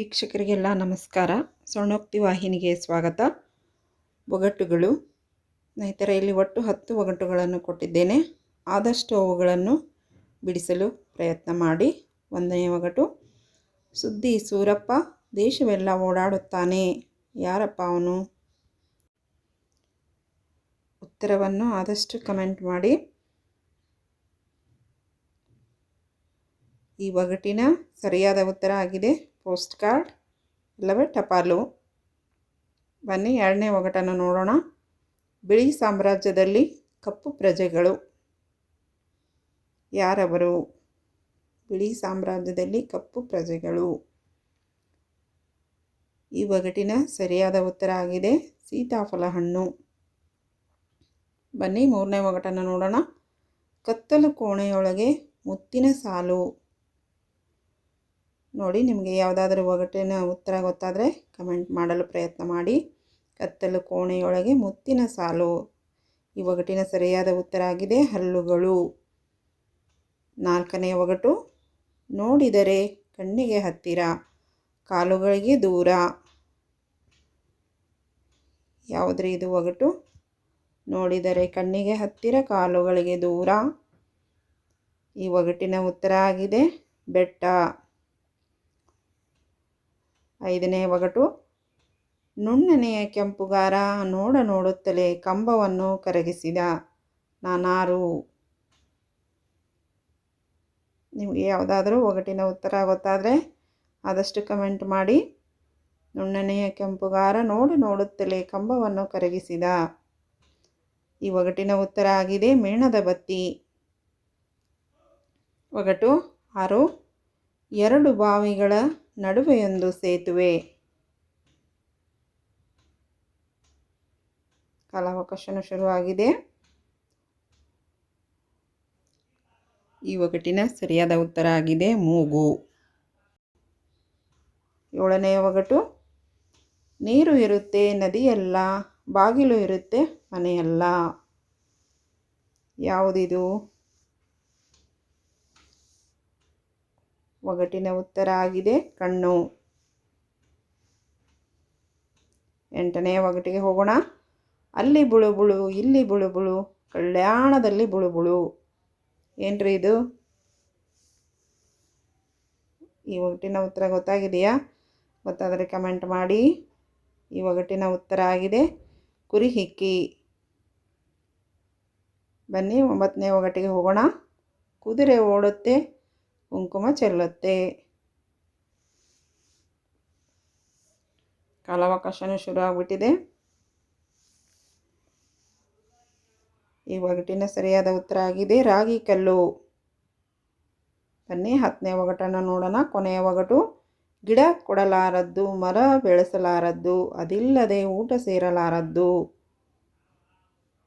ವೀಕ್ಷಕರಿಗೆಲ್ಲ ನಮಸ್ಕಾರ. ಸ್ವರ್ಣೋಕ್ತಿ ವಾಹಿನಿಗೆ ಸ್ವಾಗತ. ಒಗಟುಗಳು. ಸ್ನೇಹಿತರೆ, ಇಲ್ಲಿ ಒಟ್ಟು ಹತ್ತು ಒಗಟುಗಳನ್ನು ಕೊಟ್ಟಿದ್ದೇನೆ. ಆದಷ್ಟು ಅವುಗಳನ್ನು ಬಿಡಿಸಲು ಪ್ರಯತ್ನ ಮಾಡಿ. ಒಂದನೇ ಒಗಟು. ಸುದ್ದಿ ಸೂರಪ್ಪ, ದೇಶವೆಲ್ಲ ಓಡಾಡುತ್ತಾನೆ. ಯಾರಪ್ಪ ಅವನು? ಉತ್ತರವನ್ನು ಆದಷ್ಟು ಕಮೆಂಟ್ ಮಾಡಿ. ಈ ಒಗಟಿನ ಸರಿಯಾದ ಉತ್ತರ ಆಗಿದೆ. ಪೋಸ್ಟ್ ಕಾರ್ಡ್ ಇಲ್ಲವೇ, ಟಪಾಲು. ಬನ್ನಿ, ಎರಡನೇ ಒಗಟನ್ನು ನೋಡೋಣ. ಬಿಳಿ ಸಾಮ್ರಾಜ್ಯದಲ್ಲಿ ಕಪ್ಪು ಪ್ರಜೆಗಳು. ಯಾರವರು? ಬಿಳಿ ಸಾಮ್ರಾಜ್ಯದಲ್ಲಿ ಕಪ್ಪು ಪ್ರಜೆಗಳು. ಈ ಒಗಟಿನ ಸರಿಯಾದ ಉತ್ತರ ಆಗಿದೆ ಸೀತಾಫಲ ಹಣ್ಣು ಬನ್ನಿ, ಮೂರನೇ ಒಗಟನ್ನು ನೋಡೋಣ. ಕತ್ತಲು ಕೋಣೆಯೊಳಗೆ ಮುತ್ತಿನ ಸಾಲು. ನೋಡಿ ನಿಮಗೆ ಯಾವುದಾದ್ರೂ ಒಗಟಿನ ಉತ್ತರ ಗೊತ್ತಾದರೆ ಕಮೆಂಟ್ ಮಾಡಲು ಪ್ರಯತ್ನ ಮಾಡಿ. ಕತ್ತಲು ಕೋಣೆಯೊಳಗೆ ಮುತ್ತಿನ ಸಾಲು. ಈ ಒಗಟಿನ ಸರಿಯಾದ ಉತ್ತರ ಆಗಿದೆ, ಹಲ್ಲುಗಳು. ನಾಲ್ಕನೇ ಒಗಟು, ನೋಡಿದರೆ ಕಣ್ಣಿಗೆ ಹತ್ತಿರ, ಕಾಲುಗಳಿಗೆ ದೂರ. ಯಾವುದ್ರಿ ಇದು ಒಗಟು? ನೋಡಿದರೆ ಕಣ್ಣಿಗೆ ಹತ್ತಿರ, ಕಾಲುಗಳಿಗೆ ದೂರ. ಈ ಒಗಟಿನ ಉತ್ತರ ಆಗಿದೆ, ಬೆಟ್ಟ. ಐದನೇ ಒಗಟು. ನುಣ್ಣನೆಯ ಕೆಂಪುಗಾರ ನೋಡ ನೋಡುತ್ತಲೇ ಕಂಬವನ್ನು ಕರಗಿಸಿದ ನಾನಾರು. ನಿಮಗೆ ಯಾವುದಾದ್ರೂ ಒಗಟಿನ ಉತ್ತರ ಗೊತ್ತಾದರೆ ಆದಷ್ಟು ಕಮೆಂಟ್ ಮಾಡಿ. ನುಣ್ಣನೆಯ ಕೆಂಪುಗಾರ ನೋಡು ನೋಡುತ್ತಲೇ ಕಂಬವನ್ನು ಕರಗಿಸಿದ. ಈ ಒಗಟಿನ ಉತ್ತರ ಆಗಿದೆ ಮೇಣದ ಬತ್ತಿ. ಒಗಟು ಆರು. ಎರಡು ಬಾವಿಗಳ ನಡುವೆಯೊಂದು ಸೇತುವೆ. ಕಾಲಾವಕಾಶನೂ ಶುರುವಾಗಿದೆ. ಈ ಒಗಟಿನ ಸರಿಯಾದ ಉತ್ತರ ಆಗಿದೆ, ಮೂಗು. ಏಳನೆಯ ಒಗಟು, ನೀರು ಇರುತ್ತೆ, ನದಿಯಲ್ಲ, ಬಾಗಿಲು ಇರುತ್ತೆ, ಮನೆಯಲ್ಲ. ಯಾವುದಿದು? ಒಗಟಿನ ಉತ್ತರ ಆಗಿದೆ, ಕಣ್ಣು. ಎಂಟನೇ ಒಗಟಿಗೆ ಹೋಗೋಣ. ಅಲ್ಲಿ ಬುಳುಬುಳು ಇಲ್ಲಿ ಬುಳುಬುಳು ಕಲ್ಯಾಣದಲ್ಲಿ ಬುಳುಬುಳು ಏನ್ರಿ ಇದು? ಈ ಒಗಟಿನ ಉತ್ತರ ಗೊತ್ತಾಗಿದೆಯಾ? ಗೊತ್ತಾದರೆ ಕಮೆಂಟ್ ಮಾಡಿ. ಈ ಒಗಟಿನ ಉತ್ತರ ಆಗಿದೆ, ಕುರಿ ಹಿಕ್ಕಿ. ಬನ್ನಿ ಒಂಬತ್ತನೇ ಒಗಟಿಗೆ ಹೋಗೋಣ. ಕುದುರೆ ಓಡುತ್ತೆ ಕುಂಕುಮ ಚೆಲ್ಲುತ್ತೆ. ಕಾಲಾವಕಾಶನೂ ಶುರು ಆಗಿಬಿಟ್ಟಿದೆ. ಈ ಒಗಟಿನ ಸರಿಯಾದ ಉತ್ತರ ಆಗಿದೆ. ರಾಗಿ ಕಲ್ಲು. ಬನ್ನಿ, ಹತ್ತನೇ ಒಗಟನ್ನು ನೋಡೋಣ. ಕೊನೆಯ ಒಗಟು, ಗಿಡ ಕೊಡಲಾರದ್ದು, ಮರ ಬೆಳೆಸಲಾರದ್ದು, ಅದಿಲ್ಲದೆ ಊಟ ಸೇರಲಾರದ್ದು.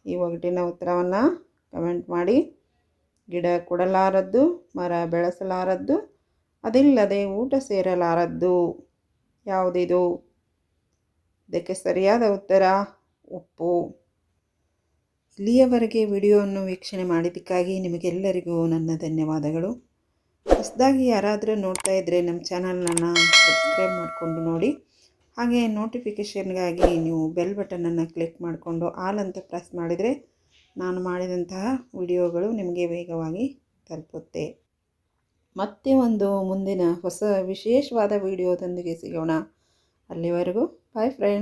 ಈ ಒಗಟಿನ ಉತ್ತರವನ್ನು ಕಮೆಂಟ್ ಮಾಡಿ. ಗಿಡ ಕೊಡಲಾರದ್ದು, ಮರ ಬೆಳೆಸಲಾರದ್ದು, ಅದಿಲ್ಲದೆ ಊಟ ಸೇರಲಾರದ್ದು. ಯಾವುದಿದು? ಇದಕ್ಕೆ ಸರಿಯಾದ ಉತ್ತರ, ಉಪ್ಪು. ಇಲ್ಲಿಯವರೆಗೆ ವಿಡಿಯೋವನ್ನು ವೀಕ್ಷಣೆ ಮಾಡಿದ್ದಕ್ಕಾಗಿ ನಿಮಗೆಲ್ಲರಿಗೂ ನನ್ನ ಧನ್ಯವಾದಗಳು. ಹೊಸದಾಗಿ ಯಾರಾದರೂ ನೋಡ್ತಾ ಇದ್ದರೆ ನಮ್ಮ ಚಾನಲನ್ನು ಸಬ್ಸ್ಕ್ರೈಬ್ ಮಾಡಿಕೊಂಡು ನೋಡಿ. ಹಾಗೆ ನೋಟಿಫಿಕೇಷನ್ಗಾಗಿ ನೀವು ಬೆಲ್ ಬಟನನ್ನು ಕ್ಲಿಕ್ ಮಾಡಿಕೊಂಡು ಆಲ್ ಅಂತ ಪ್ರೆಸ್ ಮಾಡಿದರೆ ನಾನು ಮಾಡಿದಂತಹ ವಿಡಿಯೋಗಳು ನಿಮಗೆ ವೇಗವಾಗಿ ತಲುಪುತ್ತೆ. ಮತ್ತೆ ಒಂದು ಮುಂದಿನ ಹೊಸ ವಿಶೇಷವಾದ ವಿಡಿಯೋದೊಂದಿಗೆ ಸಿಗೋಣ. ಅಲ್ಲಿವರೆಗೂ ಬಾಯ್ ಫ್ರೆಂಡ್ಸ್